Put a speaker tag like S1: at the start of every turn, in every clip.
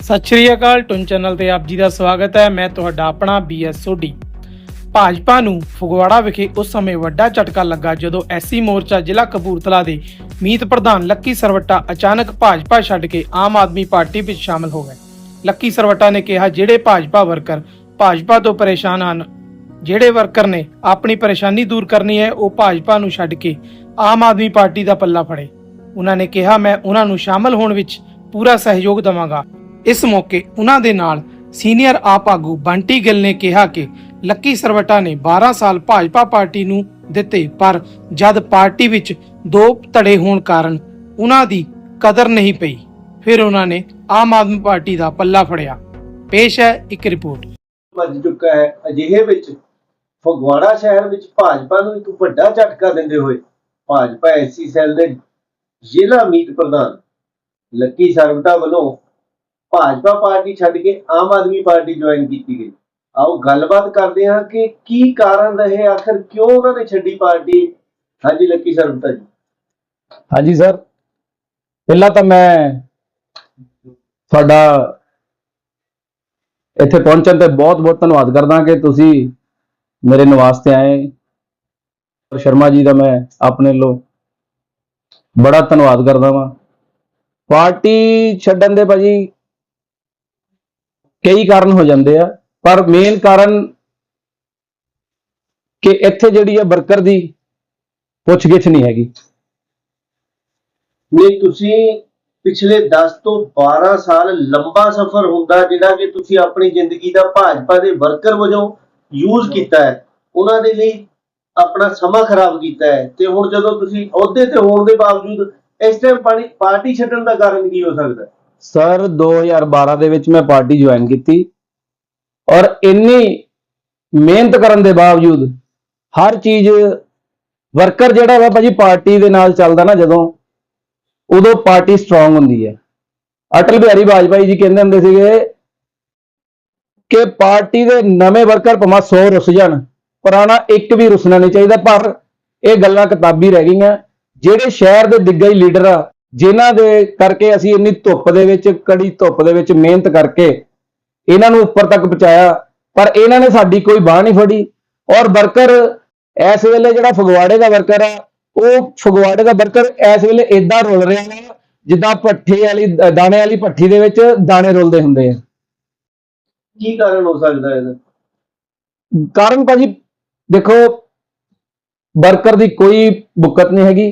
S1: ਸਤਿ ਸ਼੍ਰੀ ਅਕਾਲ ਟੁਨ ਚੈਨਲ ਤੇ ਆਪ ਜੀ ਦਾ ਸਵਾਗਤ ਹੈ। ਮੈਂ ਤੁਹਾਡਾ ਆਪਣਾ ਬੀਐਸ ਸੋਢੀ ਭਾਜਪਾ ਨੂੰ ਫਗਵਾੜਾ ਵਿਖੇ ਉਸ ਸਮੇਂ ਵੱਡਾ ਝਟਕਾ ਲੱਗਾ ਜਦੋਂ ਐਸਸੀ ਮੋਰਚਾ ਜ਼ਿਲ੍ਹਾ ਕਪੂਰਥਲਾ ਦੇ ਮੀਤ ਪ੍ਰਧਾਨ ਲੱਕੀ ਸਰਵੱਟਾ ਅਚਾਨਕ ਭਾਜਪਾ ਛੱਡ ਕੇ ਆਮ ਆਦਮੀ ਪਾਰਟੀ ਵਿੱਚ ਸ਼ਾਮਲ ਹੋ ਗਏ। ਲੱਕੀ ਸਰਵੱਟਾ ਨੇ ਕਿਹਾ, ਜਿਹੜੇ ਭਾਜਪਾ ਵਰਕਰ ਭਾਜਪਾ ਤੋਂ ਪਰੇਸ਼ਾਨ ਹਨ, ਜਿਹੜੇ ਵਰਕਰ ਨੇ ਆਪਣੀ ਪਰੇਸ਼ਾਨੀ ਦੂਰ ਕਰਨੀ ਹੈ, ਉਹ ਭਾਜਪਾ ਨੂੰ ਛੱਡ ਕੇ ਆਮ ਆਦਮੀ ਪਾਰਟੀ ਦਾ ਪੱਲਾ ਫੜੇ। ਉਹਨਾਂ ਨੇ ਕਿਹਾ, ਮੈਂ ਉਹਨਾਂ ਨੂੰ ਸ਼ਾਮਲ ਹੋਣ ਵਿੱਚ ਪੂਰਾ ਸਹਿਯੋਗ ਦਵਾਂਗਾ। ਇਸ ਮੌਕੇ ਉਹਨਾਂ ਦੇ ਨਾਲ ਸੀਨੀਅਰ ਆਪ ਆਗੂ ਬੰਟੀ ਗਿੱਲ ਨੇ ਕਿਹਾ ਕਿ ਲੱਕੀ ਸਰਵਟਾ ਨੇ 12 ਸਾਲ ਭਾਜਪਾ ਪਾਰਟੀ ਨੂੰ ਦਿੱਤੇ, ਪਰ ਜਦ ਪਾਰਟੀ ਵਿੱਚ ਦੋ ਧੜੇ ਹੋਣ ਕਾਰਨ ਉਹਨਾਂ ਦੀ ਕਦਰ ਨਹੀਂ ਪਈ, ਫਿਰ ਉਹਨਾਂ ਨੇ ਆਮ ਆਦਮੀ ਪਾਰਟੀ ਦਾ ਪੱਲਾ ਫੜਿਆ। ਪੇਸ਼ ਹੈ ਇੱਕ ਰਿਪੋਰਟ।
S2: ਵੱਜ ਚੁੱਕਾ ਹੈ। ਅਜਿਹੇ ਵਿੱਚ ਫਗਵਾੜਾ ਸ਼ਹਿਰ ਵਿੱਚ ਭਾਜਪਾ ਨੂੰ ਇੱਕ ਵੱਡਾ ਝਟਕਾ ਦਿੰਦੇ ਹੋਏ ਭਾਜਪਾ ਐਸਸੀ ਸੈੱਲ ਦੇ ਜ਼ਿਲ੍ਹਾ ਮੀਤ ਪ੍ਰਧਾਨ ਲੱਕੀ ਸਰਵਟਾ ਵੱਲੋਂ ਭਾਜਪਾ ਪਾਰਟੀ ਛੱਡ ਕੇ ਆਮ ਆਦਮੀ ਪਾਰਟੀ ਜੁਆਇਨ ਕੀਤੀ ਗਈ। ਆਓ ਗੱਲਬਾਤ ਕਰਦੇ ਹਾਂ ਕਿ ਕੀ ਕਾਰਨ ਰਹੇ, ਆਖਰ ਕਿਉਂ ਉਹਨਾਂ ਨੇ ਛੱਡੀ ਪਾਰਟੀ? ਹਾਂਜੀ, ਲੱਕੀ ਸਰਵਟਾ ਜੀ।
S3: ਹਾਂਜੀ, ਸਰ। ਪਹਿਲਾਂ ਤਾਂ ਮੈਂ ਤੁਹਾਡਾ ਇੱਥੇ ਪਹੁੰਚਣ ਤੇ ਬਹੁਤ-ਬਹੁਤ ਧੰਨਵਾਦ ਕਰਦਾ ਕਿ ਤੁਸੀਂ ਮੇਰੇ ਨਿਵਾਸ ਤੇ ਆਏ। ਸ਼ਰਮਾ ਜੀ ਦਾ ਮੈਂ ਆਪਣੇ ਵੱਲੋਂ ਬੜਾ ਧੰਨਵਾਦ ਕਰਦਾ ਵਾਂ। ਪਾਰਟੀ ਛੱਡਣ ਦੇ ਭਾਜੀ ਕਈ ਕਾਰਨ ਹੋ ਜਾਂਦੇ ਆ, ਪਰ ਮੇਨ ਕਾਰਨ ਕਿ ਇੱਥੇ ਜਿਹੜੀ ਆ ਵਰਕਰ ਦੀ ਪੁੱਛਗਿੱਛ ਨਹੀਂ ਹੈਗੀ
S2: ਨਹੀਂ, ਤੁਸੀਂ ਪਿਛਲੇ 10 ਤੋਂ 12 ਸਾਲ ਲੰਬਾ ਸਫ਼ਰ ਹੁੰਦਾ ਜਿਹੜਾ ਕਿ ਤੁਸੀਂ ਆਪਣੀ ਜ਼ਿੰਦਗੀ ਦਾ ਭਾਜਪਾ ਦੇ ਵਰਕਰ ਵਜੋਂ ਯੂਜ਼ ਕੀਤਾ ਹੈ, ਉਹਨਾਂ ਦੇ ਲਈ ਆਪਣਾ ਸਮਾਂ ਖਰਾਬ ਕੀਤਾ ਹੈ ਤੇ ਹੁਣ ਜਦੋਂ ਤੁਸੀਂ ਅਹੁਦੇ ਤੇ ਹੋਣ ਦੇ ਬਾਵਜੂਦ ਇਸ ਟਾਈਮ ਪਾਰਟੀ ਛੱਡਣ ਦਾ ਕਾਰਨ ਕੀ ਹੋ ਸਕਦਾ ਹੈ?
S3: ਸਰ 2012 ਦੇ ਵਿੱਚ ਮੈਂ ਪਾਰਟੀ ਜੁਆਇਨ ਕੀਤੀ ਔਰ ਇੰਨੀ ਮਿਹਨਤ ਕਰਨ ਦੇ ਬਾਵਜੂਦ ਹਰ ਚੀਜ਼ ਵਰਕਰ ਜਿਹੜਾ ਵਾ ਭਾਜੀ ਪਾਰਟੀ ਦੇ ਨਾਲ ਚੱਲਦਾ ਨਾ ਜਦੋਂ, ਉਦੋਂ ਪਾਰਟੀ ਸਟਰੋਂਗ ਹੁੰਦੀ ਹੈ। ਅਟਲ ਬਿਹਾਰੀ ਵਾਜਪਾਈ ਜੀ ਕਹਿੰਦੇ ਹੁੰਦੇ ਸੀਗੇ ਕਿ ਪਾਰਟੀ ਦੇ ਨਵੇਂ ਵਰਕਰ ਭਾਵੇਂ 100 ਰੁੱਸ ਜਾਣ, ਪੁਰਾਣਾ ਇੱਕ ਵੀ ਰੁੱਸਣਾ ਨਹੀਂ ਚਾਹੀਦਾ, ਪਰ ਇਹ ਗੱਲਾਂ ਕਿਤਾਬੀ ਰਹਿ ਗਈਆਂ। ਜਿਹੜੇ ਸ਼ਹਿਰ ਦੇ ਦਿੱਗਜ ਲੀਡਰ ਆ ਜਿਨ੍ਹਾਂ ਦੇ ਕਰਕੇ ਅਸੀਂ ਇੰਨੀ ਧੁੱਪ ਦੇ ਵਿੱਚ ਕੜੀ ਧੁੱਪ ਦੇ ਵਿੱਚ ਮਿਹਨਤ ਕਰਕੇ ਇਹਨਾਂ ਨੂੰ ਉੱਪਰ ਤੱਕ ਪਹੁੰਚਾਇਆ ਪਰ ਇਹਨਾਂ ਨੇ ਸਾਡੀ ਕੋਈ ਬਾਹ ਨਹੀਂ ਫੜੀ। ਔਰ ਵਰਕਰ ਇਸ ਵੇਲੇ ਜਿਹੜਾ ਫਗਵਾੜੇ ਦਾ ਵਰਕਰ ਆ ਉਹ ਫਗਵਾੜੇ ਦਾ ਵਰਕਰ ਇਸ ਵੇਲੇ ਇਦਾਂ ਰੁਲ ਰਿਹਾ ਵਾ ਜਿੱਦਾਂ ਪੱਠੇ ਵਾਲੀ ਦਾਣੇ ਵਾਲੀ ਭੱਠੀ ਦੇ ਵਿੱਚ ਦਾਣੇ ਰੁਲਦੇ ਹੁੰਦੇ ਆ।
S2: ਕੀ ਕਾਰਨ ਹੋ ਸਕਦਾ ਹੈ ਇਹਦਾ?
S3: ਕਾਰਨ ਭਾਜੀ ਦੇਖੋ ਵਰਕਰ ਦੀ ਕੋਈ ਬੁੱਕਤ ਨਹੀਂ ਹੈਗੀ।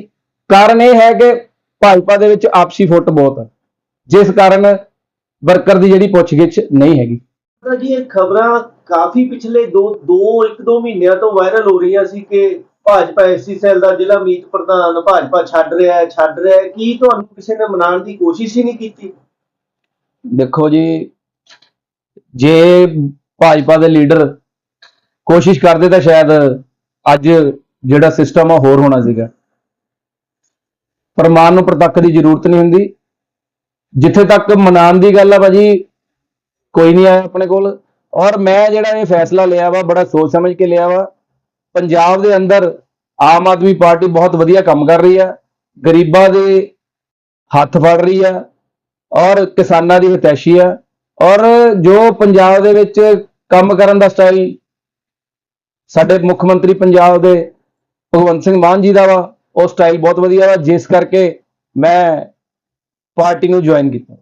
S3: ਕਾਰਨ ਇਹ ਹੈ ਕਿ ਭਾਜਪਾ ਦੇ ਵਿੱਚ ਆਪਸੀ ਫੁੱਟ ਬਹੁਤ ਹੈ ਜਿਸ ਕਾਰਨ ਵਰਕਰ ਦੀ ਜਿਹੜੀ ਪੁੱਛਗਿੱਛ ਨਹੀਂ ਹੈਗੀ।
S2: ਜੀ ਇਹ ਖਬਰਾਂ ਕਾਫੀ ਪਿਛਲੇ 2 2 1 2 ਮਹੀਨਿਆਂ ਤੋਂ ਵਾਇਰਲ ਹੋ ਰਹੀਆਂ ਸੀ ਕਿ ਭਾਜਪਾ ਐਸਸੀ ਸੈੱਲ ਦਾ ਜ਼ਿਲ੍ਹਾ ਮੀਤ ਪ੍ਰਧਾਨ ਭਾਜਪਾ ਛੱਡ ਰਿਹਾ ਹੈ ਛੱਡ ਰਿਹਾ ਹੈ। ਕੀ ਤੁਹਾਨੂੰ ਕਿਸੇ ਨੇ ਮਨਾਉਣ ਦੀ ਕੋਸ਼ਿਸ਼ ਹੀ ਨਹੀਂ ਕੀਤੀ?
S3: ਦੇਖੋ ਜੀ ਜੇ ਭਾਜਪਾ ਦੇ ਲੀਡਰ ਕੋਸ਼ਿਸ਼ ਕਰਦੇ ਤਾਂ ਸ਼ਾਇਦ ਅੱਜ ਜਿਹੜਾ ਸਿਸਟਮ ਆ ਹੋਰ ਹੋਣਾ ਸੀਗਾ। ਪ੍ਰਮਾਣ ਨੂੰ ਪ੍ਰਤੱਖ ਦੀ ਜ਼ਰੂਰਤ ਨਹੀਂ ਹੁੰਦੀ। ਜਿੱਥੇ ਤੱਕ ਮਨਾਉਣ ਦੀ ਗੱਲ ਆ ਭਾਜੀ, ਕੋਈ ਨਹੀਂ ਆਇਆ ਆਪਣੇ ਕੋਲ। ਔਰ ਮੈਂ ਜਿਹੜਾ ਇਹ ਫੈਸਲਾ ਲਿਆ ਵਾ, ਬੜਾ ਸੋਚ ਸਮਝ ਕੇ ਲਿਆ ਵਾ, ਪੰਜਾਬ ਦੇ ਅੰਦਰ ਆਮ ਆਦਮੀ ਪਾਰਟੀ ਬਹੁਤ ਵਧੀਆ ਕੰਮ ਕਰ ਰਹੀ ਆ, ਗਰੀਬਾਂ ਦੇ ਹੱਥ ਫੜ ਰਹੀ ਆ, ਔਰ ਕਿਸਾਨਾਂ ਦੀ ਹਿਤੈਸ਼ੀ ਆ, ਔਰ ਜੋ ਪੰਜਾਬ ਦੇ ਵਿੱਚ ਕੰਮ ਕਰਨ ਦਾ ਸਟਾਈਲ ਸਾਡੇ ਮੁੱਖ ਮੰਤਰੀ ਪੰਜਾਬ ਦੇ ਭਗਵੰਤ ਸਿੰਘ ਮਾਨ ਜੀ ਦਾ ਵਾ ਉਹ ਸਟਾਈਲ ਬਹੁਤ ਵਧੀਆ ਵਾ ਜਿਸ ਕਰਕੇ ਮੈਂ ਪਾਰਟੀ ਨੂੰ ਜੁਆਇਨ ਕੀਤਾ।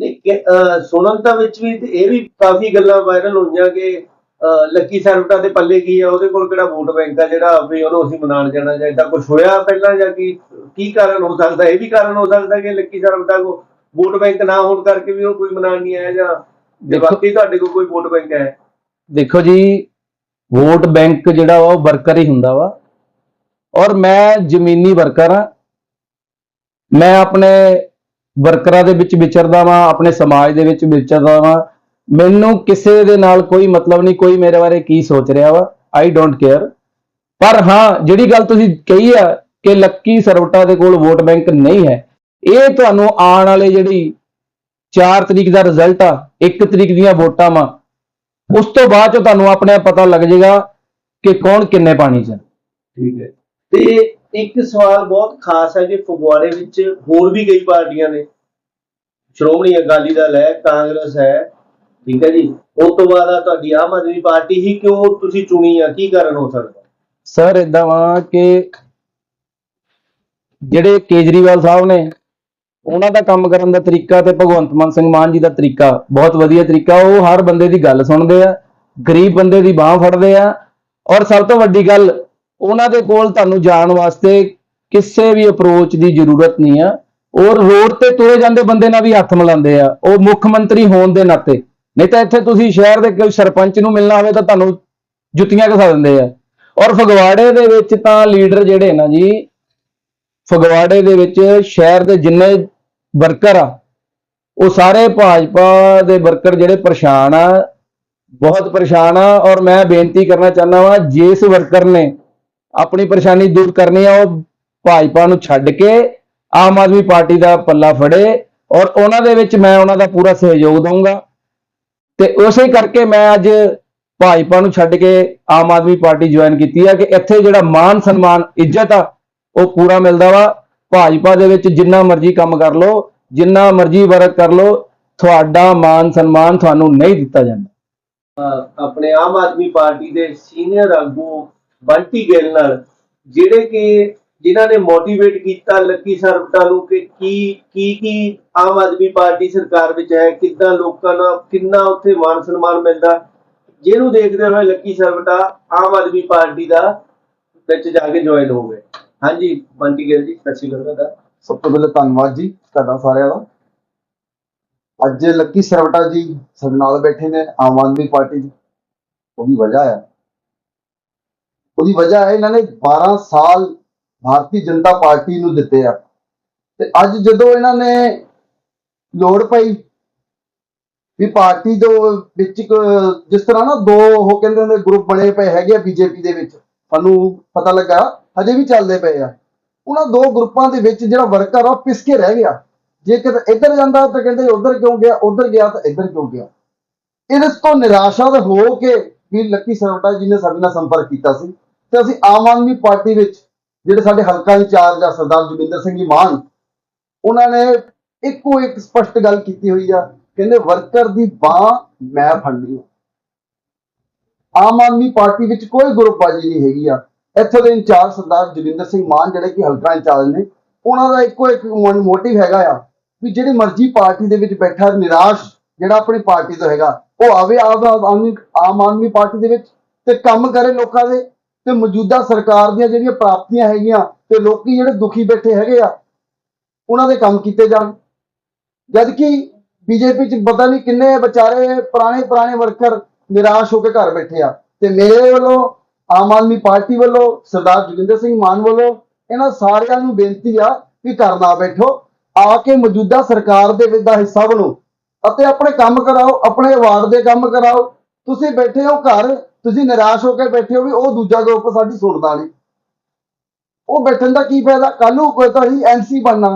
S2: ਨਹੀਂ ਕਿ- ਅਹ ਸੁਣਨ ਤਾਂ ਵਿੱਚ ਵੀ ਤੇ ਇਹ ਵੀ ਕਾਫੀ ਗੱਲਾਂ ਵਾਇਰਲ ਹੋਈਆਂ ਕਿ ਅਹ ਲੱਕੀ ਸਰਵਟਾ ਦੇ ਪੱਲੇ ਕੀ ਆ ਉਹਦੇ ਕੋਲ ਕਿਹੜਾ ਵੋਟ ਬੈਂਕ ਆ ਜਿਹੜਾ ਵੀ ਉਹਨੂੰ ਅਸੀਂ ਮਨਾਉਣ ਜਾਣਾ ਜਾਂ ਏਦਾਂ ਕੁਝ ਹੋਇਆ ਪਹਿਲਾਂ ਜਾਂ ਕੀ ਕੀ ਕਾਰਨ ਹੋ ਸਕਦਾ? ਇਹ ਵੀ ਕਾਰਨ ਹੋ ਸਕਦਾ ਕਿ ਲੱਕੀ ਸਰਵਟਾ ਕੋ ਵੋਟ ਬੈਂਕ ਨਾ ਹੋਣ ਕਰਕੇ ਵੀ ਉਹ ਕੋਈ ਮਨਾਉਣ ਨਹੀਂ ਆਇਆ ਜਾਂ ਬਾਕੀ ਤੁਹਾਡੇ ਕੋਲ ਕੋਈ ਵੋਟ ਬੈਂਕ ਹੈ?
S3: ਦੇਖੋ ਜੀ ਵੋਟ ਬੈਂਕ ਜਿਹੜਾ ਵਾ ਉਹ ਵਰਕਰ ਹੀ ਹੁੰਦਾ ਵਾ। ਔਰ ਮੈਂ ਜ਼ਮੀਨੀ ਵਰਕਰ ਹਾਂ। ਮੈਂ ਆਪਣੇ ਵਰਕਰਾਂ ਦੇ ਵਿੱਚ ਵਿਚਰਦਾ ਵਾਂ, ਆਪਣੇ ਸਮਾਜ ਦੇ ਵਿੱਚ ਵਿਚਰਦਾ ਵਾਂ। ਮੈਨੂੰ ਕਿਸੇ ਦੇ ਨਾਲ ਕੋਈ ਮਤਲਬ ਨਹੀਂ, ਕੋਈ ਮੇਰੇ ਬਾਰੇ ਕੀ ਸੋਚ ਰਿਹਾ ਵਾ। ਆਈ ਡੋਂਟ ਕੇਅਰ ਪਰ ਹਾਂ, ਜਿਹੜੀ ਗੱਲ ਤੁਸੀਂ ਕਹੀ ਆ ਕਿ ਲੱਕੀ ਸਰਵਟਾ ਦੇ ਕੋਲ ਵੋਟ ਬੈਂਕ ਨਹੀਂ ਹੈ, ਇਹ ਤੁਹਾਨੂੰ ਆਉਣ ਵਾਲੇ ਜਿਹੜੀ 4 ਤਰੀਕ ਦਾ ਰਿਜ਼ਲਟ ਆ 1 ਤਰੀਕ ਦੀਆਂ ਵੋਟਾਂ ਵਾ, ਉਸ ਤੋਂ ਬਾਅਦ ਚ ਤੁਹਾਨੂੰ ਆਪਣੇ ਪਤਾ ਲੱਗ ਜਾਏਗਾ ਕਿ ਕੌਣ ਕਿੰਨੇ ਪਾਣੀ 'ਚ
S2: ਠੀਕ ਹੈ। ਤੇ ਇੱਕ ਸਵਾਲ ਬਹੁਤ ਖਾਸ ਹੈ ਕਿ ਫਗਵਾੜੇ ਵਿੱਚ ਹੋਰ ਵੀ ਕਈ ਪਾਰਟੀਆਂ ਨੇ। ਸ਼੍ਰੋਮਣੀ ਅਕਾਲੀ ਦਲ ਹੈ, ਕਾਂਗਰਸ ਹੈ, ਠੀਕ ਹੈ ਜੀ। ਉਸ ਤੋਂ ਬਾਅਦ ਆ ਤੁਹਾਡੀ ਆਮ ਆਦਮੀ ਪਾਰਟੀ ਹੀ ਕਿਉਂ ਤੁਸੀਂ ਚੁਣੀ ਆ? ਕੀ ਕਾਰਨ ਹੋ ਸਕਦਾ?
S3: ਸਰ ਇਦਾਂ ਵਾ ਕਿ ਜਿਹੜੇ ਕੇਜਰੀਵਾਲ ਸਾਹਿਬ ਨੇ, ਉਹਨਾਂ ਦਾ ਕੰਮ ਕਰਨ ਦਾ ਤਰੀਕਾ ਤੇ ਭਗਵੰਤ ਮਾਨ ਸਿੰਘ ਮਾਨ ਜੀ ਦਾ ਤਰੀਕਾ ਬਹੁਤ ਵਧੀਆ ਤਰੀਕਾ। ਉਹ ਹਰ ਬੰਦੇ ਦੀ ਗੱਲ ਸੁਣਦੇ ਆ, ਗਰੀਬ ਬੰਦੇ ਦੀ ਬਾਹ ਫੜਦੇ ਆ। ਔਰ ਸਭ ਤੋਂ ਵੱਡੀ ਗੱਲ ਉਹਨਾਂ ਦੇ ਕੋਲ ਤੁਹਾਨੂੰ ਜਾਣ ਵਾਸਤੇ ਕਿਸੇ ਵੀ ਅਪਰੋਚ ਦੀ ਜ਼ਰੂਰਤ ਨਹੀਂ ਆ। ਔਰ ਰੋਡ ਤੇ ਤੁਰੇ ਜਾਂਦੇ ਬੰਦੇ ਨਾਲ ਵੀ ਹੱਥ ਮਿਲਾਉਂਦੇ ਆ। ਉਹ ਮੁੱਖ ਮੰਤਰੀ ਹੋਣ ਦੇ ਨਾਤੇ। ਨਹੀਂ ਤਾਂ ਇੱਥੇ ਤੁਸੀਂ ਸ਼ਹਿਰ ਦੇ ਕੋਈ ਸਰਪੰਚ ਨੂੰ ਮਿਲਣਾ ਹੋਵੇ ਤਾਂ ਤੁਹਾਨੂੰ ਜੁੱਤੀਆਂ ਘਸਾ ਦਿੰਦੇ ਆ। ਔਰ ਫਗਵਾੜੇ ਦੇ ਵਿੱਚ ਤਾਂ ਲੀਡਰ ਜਿਹੜੇ ਨਾ ਜੀ, ਫਗਵਾੜੇ ਦੇ ਵਿੱਚ ਸ਼ਹਿਰ ਦੇ ਜਿੰਨੇ ਵਰਕਰ ਆ, ਉਹ ਸਾਰੇ ਭਾਜਪਾ ਦੇ ਵਰਕਰ ਜਿਹੜੇ ਪਰੇਸ਼ਾਨ ਆ, ਬਹੁਤ ਪਰੇਸ਼ਾਨ ਆ। ਔਰ ਮੈਂ ਬੇਨਤੀ ਕਰਨਾ ਚਾਹੁੰਦਾ ਵਾਂ, ਜਿਸ ਵਰਕਰ ਨੇ ਆਪਣੀ ਪਰੇਸ਼ਾਨੀ ਦੂਰ ਕਰਨੀ ਆ, ਉਹ ਭਾਜਪਾ ਨੂੰ ਛੱਡ ਕੇ ਆਮ ਆਦਮੀ ਪਾਰਟੀ ਦਾ ਪੱਲਾ ਫੜੇ ਔਰ ਉਹਨਾਂ ਦੇ ਵਿੱਚ ਮੈਂ ਉਹਨਾਂ ਦਾ ਪੂਰਾ ਸਹਿਯੋਗ ਦਊਂਗਾ। ਤੇ ਉਸੇ ਕਰਕੇ ਮੈਂ ਅੱਜ ਭਾਜਪਾ ਨੂੰ ਛੱਡ ਕੇ ਆਮ ਆਦਮੀ ਪਾਰਟੀ ਜੁਆਇਨ ਕੀਤੀ ਆ ਕਿ ਇੱਥੇ ਜਿਹੜਾ ਮਾਨ ਸਨਮਾਨ, ਇੱਜ਼ਤ ਆ, ਉਹ ਪੂਰਾ ਮਿਲਦਾ ਵਾ। ਭਾਜਪਾ ਦੇ ਵਿੱਚ ਜਿੰਨਾ ਮਰਜ਼ੀ ਕੰਮ ਕਰ ਲਓ, ਜਿੰਨਾ ਮਰਜ਼ੀ ਵਰਕ ਕਰ ਲਓ, ਤੁਹਾਡਾ ਮਾਨ ਸਨਮਾਨ ਤੁਹਾਨੂੰ ਨਹੀਂ ਦਿੱਤਾ ਜਾਂਦਾ।
S2: ਆਪਣੇ ਆਮ ਆਦਮੀ ਪਾਰਟੀ ਦੇ ਸੀਨੀਅਰ ਆਗੂ ਬੰਟੀ ਗਿੱਲ ਨਾਲ, ਜਿਹੜੇ ਕਿ ਜਿਨ੍ਹਾਂ ਨੇ ਮੋਟੀਵੇਟ ਕੀਤਾ ਲੱਕੀ ਸਰਵਟਾ ਨੂੰ ਕਿ ਕੀ ਕੀ ਕੀ ਆਮ ਆਦਮੀ ਪਾਰਟੀ ਸਰਕਾਰ ਵਿੱਚ ਹੈ, ਕਿੱਦਾਂ ਲੋਕਾਂ ਨੂੰ, ਕਿੰਨਾ ਉੱਥੇ ਮਾਨ ਸਨਮਾਨ ਮਿਲਦਾ, ਜਿਹਨੂੰ ਦੇਖਦੇ ਹੋਏ ਲੱਕੀ ਸਰਵਟਾ ਆਮ ਆਦਮੀ ਪਾਰਟੀ ਦਾ ਵਿੱਚ ਜਾ ਕੇ ਜੁਆਇਨ ਹੋ ਗਏ। ਹਾਂਜੀ, ਬੰਟੀ ਗਿੱਲ ਜੀ, ਸਤਿ ਸ਼੍ਰੀ ਅਕਾਲ ਤੁਹਾਡਾ।
S4: ਸਭ ਤੋਂ ਪਹਿਲਾਂ ਧੰਨਵਾਦ ਜੀ ਤੁਹਾਡਾ ਸਾਰਿਆਂ ਦਾ। ਅੱਜ ਲੱਕੀ ਸਰਵਟਾ ਜੀ ਸਾਡੇ ਨਾਲ ਬੈਠੇ ਨੇ, ਆਮ ਆਦਮੀ ਪਾਰਟੀ ਦੀ। ਉਹਦੀ ਵਜ੍ਹਾ ਹੈ ਉਹਦੀ ਵਜ੍ਹਾ ਹੈ ਇਹਨਾਂ ਨੇ 12 ਸਾਲ ਭਾਰਤੀ ਜਨਤਾ ਪਾਰਟੀ ਨੂੰ ਦਿੱਤੇ ਆ। ਤੇ ਅੱਜ ਜਦੋਂ ਇਹਨਾਂ ਨੇ ਲੋੜ ਪਈ ਵੀ ਪਾਰਟੀ ਦੇ ਵਿੱਚ ਜਿਸ ਤਰ੍ਹਾਂ ਨਾ ਦੋ ਉਹ ਕਹਿੰਦੇ ਨੇ ਗਰੁੱਪ ਬਣੇ ਪਏ ਹੈਗੇ ਆ ਬੀਜੇਪੀ ਦੇ ਵਿੱਚ, ਸਾਨੂੰ ਪਤਾ ਲੱਗਾ, ਹਜੇ ਵੀ ਚੱਲਦੇ ਪਏ ਆ। ਉਹਨਾਂ ਦੋ ਗਰੁੱਪਾਂ ਦੇ ਵਿੱਚ ਜਿਹੜਾ ਵਰਕਰ ਆ ਉਹ ਪਿਸ ਕੇ ਰਹਿ ਗਿਆ। ਜੇ ਕਿਤੇ ਇੱਧਰ ਜਾਂਦਾ ਤਾਂ ਕਹਿੰਦੇ ਉਧਰ ਕਿਉਂ ਗਿਆ, ਉਧਰ ਗਿਆ ਤਾਂ ਇੱਧਰ ਕਿਉਂ ਗਿਆ। ਇਸ ਤੋਂ ਨਿਰਾਸ਼ਾ ਹੋ ਕੇ ਵੀ ਲੱਕੀ ਸਰਵਟਾ ਜੀ ਨੇ ਸਾਡੇ ਨਾਲ ਸੰਪਰਕ ਕੀਤਾ ਸੀ। ਤੇ ਅਸੀਂ ਆਮ ਆਦਮੀ ਪਾਰਟੀ ਵਿੱਚ ਜਿਹੜੇ ਸਾਡੇ ਹਲਕਾ ਇੰਚਾਰਜ ਆ ਸਰਦਾਰ ਜੋਗਿੰਦਰ ਸਿੰਘ ਜੀ ਮਾਨ ਉਹਨਾਂ ਨੇ ਇੱਕੋ ਇੱਕ ਸਪਸ਼ਟ ਗੱਲ ਕੀਤੀ ਹੋਈ ਆ, ਕਹਿੰਦੇ ਵਰਕਰ ਦੀ ਬਾਹ ਮੈਂ ਫੜਨੀ ਆ। ਆਮ ਆਦਮੀ ਪਾਰਟੀ ਵਿੱਚ ਕੋਈ ਗਰੁੱਪਬਾਜ਼ੀ ਨਹੀਂ ਹੈਗੀ ਆ। ਇੱਥੋਂ ਦੇ ਇੰਚਾਰਜ ਸਰਦਾਰ ਜੋਗਿੰਦਰ ਸਿੰਘ ਮਾਨ ਜਿਹੜੇ ਕਿ ਹਲਕਾ ਇੰਚਾਰਜ ਨੇ, ਉਹਨਾਂ ਦਾ ਇੱਕੋ ਇੱਕ ਮੋਟਿਵ ਹੈਗਾ ਆ ਵੀ ਜਿਹੜੀ ਮਰਜ਼ੀ ਪਾਰਟੀ ਦੇ ਵਿੱਚ ਬੈਠਾ ਨਿਰਾਸ਼ ਜਿਹੜਾ ਆਪਣੀ ਪਾਰਟੀ ਤੋਂ ਹੈਗਾ, ਉਹ ਆਵੇ ਆਪ ਆਮ ਆਦਮੀ ਪਾਰਟੀ ਦੇ ਵਿੱਚ ਤੇ ਕੰਮ ਕਰੇ ਲੋਕਾਂ ਦੇ ਤੇ ਮੌਜੂਦਾ ਸਰਕਾਰ ਦੀਆਂ ਜਿਹੜੀਆਂ ਪ੍ਰਾਪਤੀਆਂ ਹੈਗੀਆਂ ਤੇ ਲੋਕੀ ਜਿਹੜੇ ਦੁਖੀ ਬੈਠੇ ਹੈਗੇ ਆ, ਉਹਨਾਂ ਦੇ ਕੰਮ ਕੀਤੇ ਜਾਣ। ਜਦ ਕਿ ਬੀਜੇਪੀ ਚ ਪਤਾ ਨਹੀਂ ਕਿੰਨੇ ਵਿਚਾਰੇ ਪੁਰਾਣੇ ਪੁਰਾਣੇ ਵਰਕਰ ਨਿਰਾਸ਼ ਹੋ ਕੇ ਘਰ ਬੈਠੇ ਆ। ਤੇ ਮੇਰੇ ਵੱਲੋਂ, ਆਮ ਆਦਮੀ ਪਾਰਟੀ ਵੱਲੋਂ, ਸਰਦਾਰ ਜੋਗਿੰਦਰ ਸਿੰਘ ਮਾਨ ਵੱਲੋਂ ਇਹਨਾਂ ਸਾਰਿਆਂ ਨੂੰ ਬੇਨਤੀ ਆ ਕਿ ਘਰ ਨਾ ਬੈਠੋ। ਆ ਕੇ ਮੌਜੂਦਾ ਸਰਕਾਰ ਦੇ ਵਿੱਚ ਦਾ ਹਿੱਸਾ ਬਣੋ ਅਤੇ ਆਪਣੇ ਕੰਮ ਕਰਾਓ, ਆਪਣੇ ਵਾਰਡ ਦੇ ਕੰਮ ਕਰਾਓ। ਤੁਸੀਂ ਬੈਠੇ ਹੋ ਘਰ ਤੁਸੀਂ ਨਿਰਾਸ਼ ਹੋ ਕੇ ਬੈਠੇ ਹੋ ਵੀ ਉਹ ਦੂਜਾ ਗਰੁੱਪ ਸਾਡੀ ਸੁਣਦਾ ਨਹੀਂ। ਉਹ ਬੈਠਣ ਦਾ ਕੀ ਫਾਇਦਾ? ਕੱਲ ਨੂੰ ਕੋਈ ਤਾਂ ਹੀ ਐਮਸੀ ਬਣਨਾ।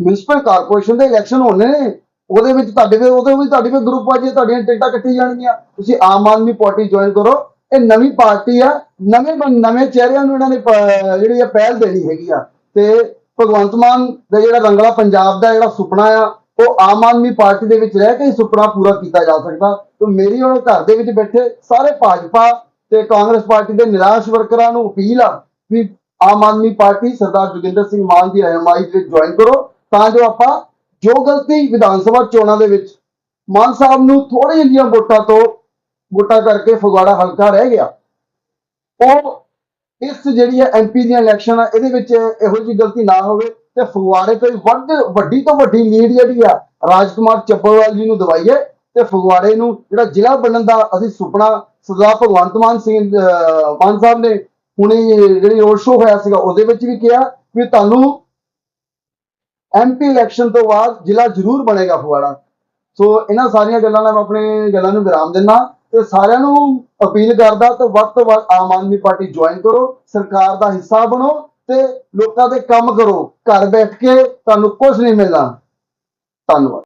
S4: ਮਿਊਨਿਸਪਲ ਕਾਰਪੋਰੇਸ਼ਨ ਦੇ ਇਲੈਕਸ਼ਨ ਹੋਣੇ ਨੇ। ਉਹਦੇ ਵਿੱਚ ਤੁਹਾਡੇ ਕੋਲ ਉਹਦੇ ਵਿੱਚ ਤੁਹਾਡੇ ਵੀ ਗਰੁੱਪ ਆ, ਜੇ ਤੁਹਾਡੀਆਂ ਟਿਕਟਾਂ ਕੱਟੀ ਜਾਣਗੀਆਂ। ਤੁਸੀਂ ਆਮ ਆਦਮੀ ਪਾਰਟੀ ਜੁਆਇਨ ਕਰੋ। ਇਹ ਨਵੀਂ ਪਾਰਟੀ ਆ। ਨਵੇਂ ਬੰ- ਨਵੇਂ ਚਿਹਰਿਆਂ ਨੂੰ ਇਹਨਾਂ ਨੇ ਪ- ਜਿਹੜੀ ਆ ਪਹਿਲ ਦੇਣੀ ਹੈਗੀ ਆ। ਤੇ ਭਗਵੰਤ ਮਾਨ ਦਾ ਜਿਹੜਾ ਰੰਗਲਾ ਪੰਜਾਬ ਦਾ ਜਿਹੜਾ ਸੁਪਨਾ ਆ, ਉਹ ਆਮ ਆਦਮੀ ਪਾਰਟੀ ਦੇ ਵਿੱਚ ਰਹਿ ਕੇ ਹੀ ਸੁਪਨਾ ਪੂਰਾ ਕੀਤਾ ਜਾ ਸਕਦਾ। ਤੇ ਮੇਰੀ ਉਹ ਘਰ ਦੇ ਵਿੱਚ ਬੈਠੇ ਸਾਰੇ ਭਾਜਪਾ ਤੇ ਕਾਂਗਰਸ ਪਾਰਟੀ ਦੇ ਨਿਰਾਸ਼ ਵਰਕਰਾਂ ਨੂੰ ਅਪੀਲ ਆ ਵੀ ਆਮ ਆਦਮੀ ਪਾਰਟੀ ਸਰਦਾਰ ਜੋਗਿੰਦਰ ਸਿੰਘ ਮਾਨ ਦੀ ਰਹਿਨਮਾਈ ਵਿੱਚ ਜੁਆਇਨ ਕਰੋ, ਤਾਂ ਜੋ ਆਪਾਂ ਜੋ ਗਲਤੀ ਵਿਧਾਨ ਸਭਾ ਚੋਣਾਂ ਦੇ ਵਿੱਚ ਮਾਨ ਸਾਹਿਬ ਨੂੰ ਥੋੜੀ ਜਿਹੀਆਂ ਵੋਟਾਂ ਤੋਂ ਵੋਟਾਂ ਕਰਕੇ ਫਗਵਾੜਾ ਹਲਕਾ ਰਹਿ ਗਿਆ। ਉਹ ਇਸ ਜਿਹੜੀ ਹੈ ਐਮਪੀ ਦੀਆਂ ਇਲੈਕਸ਼ਨ ਆ, ਇਹਦੇ ਵਿੱਚ ਇਹੋ ਜਿਹੀ ਗਲਤੀ ਨਾ ਹੋਵੇ ਤੇ ਫਗਵਾੜੇ ਤੋਂ ਵੱਡ, ਵੱਡੀ ਤੋਂ ਵੱਡੀ ਲੀਡ ਜਿਹੜੀ ਆ, ਰਾਜਕੁਮਾਰ ਚੱਬਲਵਾਲ ਜੀ ਨੂੰ ਦਵਾਈਏ ਤੇ ਫਗਵਾੜੇ ਨੂੰ ਜਿਹੜਾ ਜ਼ਿਲ੍ਹਾ ਬਣਨ ਦਾ ਅਸੀਂ ਸੁਪਨਾ ਸਰਦਾਰ ਭਗਵੰਤ ਮਾਨ ਸਿੰਘ ਅਹ, ਮਾਨ ਸਾਹਿਬ ਨੇ ਹੁਣੇ ਜਿਹੜੀ ਰੋਡ ਸ਼ੋਅ ਹੋਇਆ ਸੀਗਾ ਉਹਦੇ ਵਿੱਚ ਵੀ ਕਿਹਾ ਵੀ ਤੁਹਾਨੂੰ ਐਮਪੀ ਇਲੈਕਸ਼ਨ ਤੋਂ ਬਾਅਦ ਜ਼ਿਲ੍ਹਾ ਜ਼ਰੂਰ ਬਣੇਗਾ ਫਗਵਾੜਾ। ਸੋ ਇਹਨਾਂ ਸਾਰੀਆਂ ਗੱਲਾਂ ਨਾਲ ਮੈਂ ਆਪਣੇ ਗੱਲਾਂ ਨੂੰ ਵਿਰਾਮ ਦਿੰਦਾ ਤੇ ਸਾਰਿਆਂ ਨੂੰ ਅਪੀਲ ਕਰਦਾ ਤੇ ਵੱਧ ਤੋਂ ਵੱਧ ਆਮ ਆਦਮੀ ਪਾਰਟੀ ਜੁਆਇਨ ਕਰੋ ਸਰਕਾਰ ਦਾ ਹਿੱਸਾ ਬਣੋ ਤੇ ਲੋਕਾਂ ਦੇ ਕੰਮ ਕਰੋ ਘਰ ਬੈਠ ਕੇ ਤੁਹਾਨੂੰ ਕੁਝ ਨਹੀਂ ਮਿਲਣਾ। ਧੰਨਵਾਦ।